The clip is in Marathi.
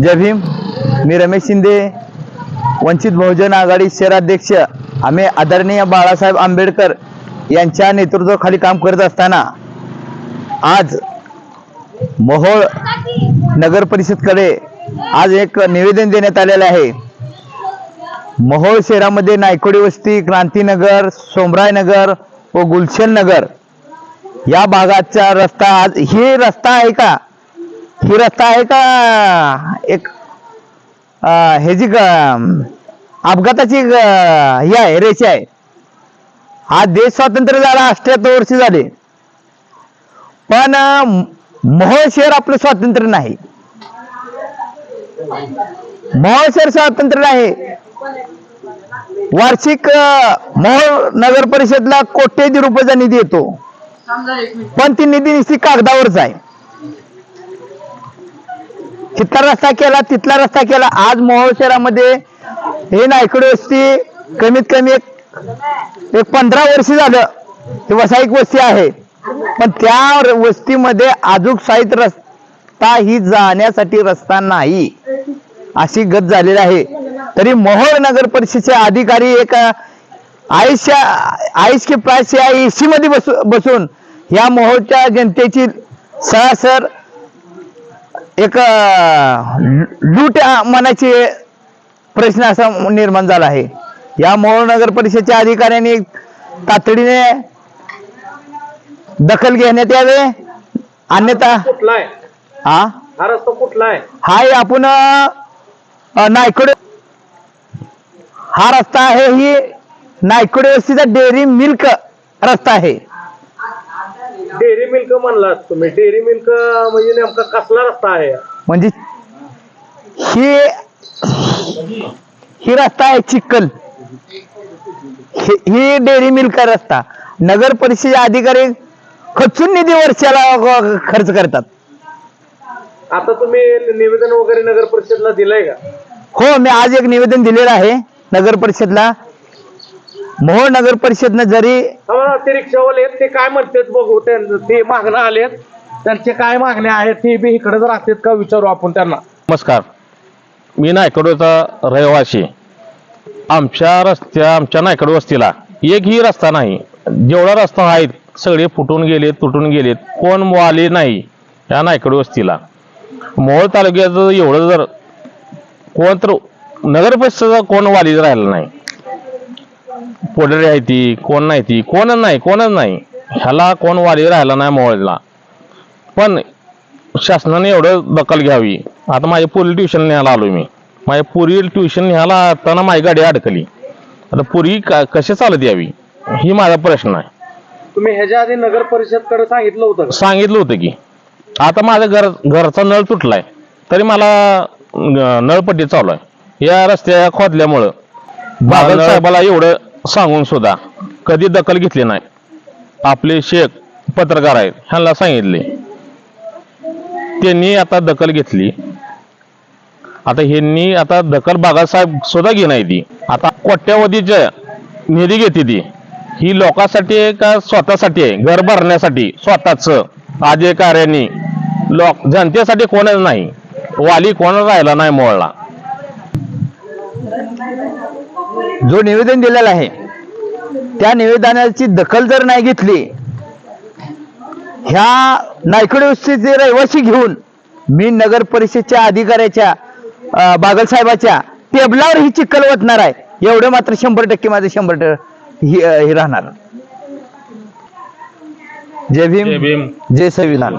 जय भीम. मी रमेश शिंदे वंचित बहुजन आघाडी शहराध्यक्ष. आम्ही आदरणीय बाळासाहेब आंबेडकर यांच्या नेतृत्वाखाली काम करत असताना आज मोहोळ नगर परिषदकडे आज एक निवेदन देण्यात आलेलं आहे. मोहोळ शहरामध्ये नायकोडी वस्ती क्रांतीनगर सोमरायनगर व गुलशन नगर या भागाचा रस्ता आज हे रस्ता आहे का? ही रस्ता आहे का? एक ह्याची हे जी अपघाताची ही आहे रेषा आहे. हा देश स्वातंत्र्य झाला अष्ट्याहत्तर वर्ष झाले. पण अं, मोहोळ शहर आपलं स्वातंत्र्य नाही. मोहोळ शहर स्वातंत्र्य नाही. वार्षिक अं, मोहोळ नगर परिषदला कोट्यवधी रुपयाचा निधी येतो. पण ती निधी निश्चित कागदावरच आहे. तिथला रस्ता केला तिथला रस्ता केला. आज मोहोळ शहरामध्ये हे नायकडे वस्ती कमीत कमी एक एक पंधरा वर्ष झालं. हे वसाईक वस्ती आहे. पण त्या र- वस्तीमध्ये अजूक साहित रस्ता ही जाण्यासाठी रस्ता नाही. अशी गत झालेली आहे. तरी मोहोळ नगर परिषदेचे अधिकारी एक आयुष्या आयुष की प्राश या एसी मध्ये बसू बसून या मोहोळच्या जनतेची सरासर एक लूट मनाची प्रश्न असा निर्माण झाला आहे. या मोहोळ नगर परिषदेच्या अधिकाऱ्यांनी तातडीने दखल घेण्यात यावे. अन्यथा हा हा रस्ता कुठला आहे? हाय आपण नायकडे हा रस्ता आहे ही नायकडे वस्तीचा डेअरी मिल्क रस्ता आहे. डेअरी मिल्क म्हणलात तुम्ही डेअरी मिल्क म्हणजे नेमका कसला रस्ता आहे? म्हणजे ही ही रस्ता आहे चिक्कल ही- ही डेअरी मिल्क रस्ता. नगर परिषद अधिकारी खचून निधी वर्षाला खर्च करतात. आता तुम्ही निवेदन वगैरे नगर परिषदला दिलंय का? हो मी आज एक निवेदन दिलेलं आहे नगर परिषदला. मोहोळ नगर परिषदनं जरी आम्हाला ते रिक्षावाले आहेत ते काय म्हणतात बघू त्यां- ते मागणं आलेत. त्यांचे काय मागण्या आहेत ते बी इकडेच राहतात का विचारू आपण त्यांना. नमस्कार. मी नायकडोचा रहिवासी. आमच्या रस्त्या आमच्या नायकड वस्तीला एकही रस्ता नाही. जेवढा रस्ता आहेत सगळे फुटून गेलेत तुटून गेलेत कोण वाले नाही या नायकड वस्तीला. मोहोळ तालुक्याचं एवढं जर कोण तर नगर परिषदेचा कोण वाली राहिला नाही. पोडरी आहे ती कोण नाही ती कोणच नाही कोणच नाही. ह्याला कोण वाली राहिला नाही मोहोळला पण शासनाने एवढं दखल घ्यावी. आता माझ्या पुरी ट्युशन न्यायला आलो मी. माझ्या पुरी ट्युशन न्यायला असताना माझी गाडी अडकली. आता पुरी का कशी चालत यावी? ही माझा प्रश्न आहे. तुम्ही ह्याच्या आधी नगर परिषदकडे सांगितलं होतं का? सांगितलं होतं की. आता माझं घर घरचा नळ तुटलाय. तरी मला नळपट्टी चालू आहे. या रस्त्या खोदल्यामुळं बादल साहेबाला एवढं सांगून सुद्धा कधी दखल घेतली नाही. आपले शेख पत्रकार आहेत ह्यांना सांगितले. त्यांनी आता दखल घेतली. आता ह्यांनी आता दखल बागासाहेब सुद्धा घेणार ती. आता कोट्यावधीच्या निधी घेते ती. ही लोकांसाठी आहे का स्वतःसाठी आहे? घर भरण्यासाठी स्वतःच. अधिकाऱ्यांनी लोक जनतेसाठी कोणच नाही. वाली कोण राहिला नाही मोळला जो निवेदन दिलेला आहे त्या निवेदनाची दखल जर नाही घेतली ह्या नायकडे वस्तीचे रहिवासी घेऊन मी नगर परिषदच्या अधिकाऱ्याच्या अं, बागल साहेबाच्या टेबलावर ही चिक्कल वतणार आहे. एवढं मात्र शंभर टक्के माझं शंभर टक्के ही राहणार. जय भीम. भीम. जय संविधान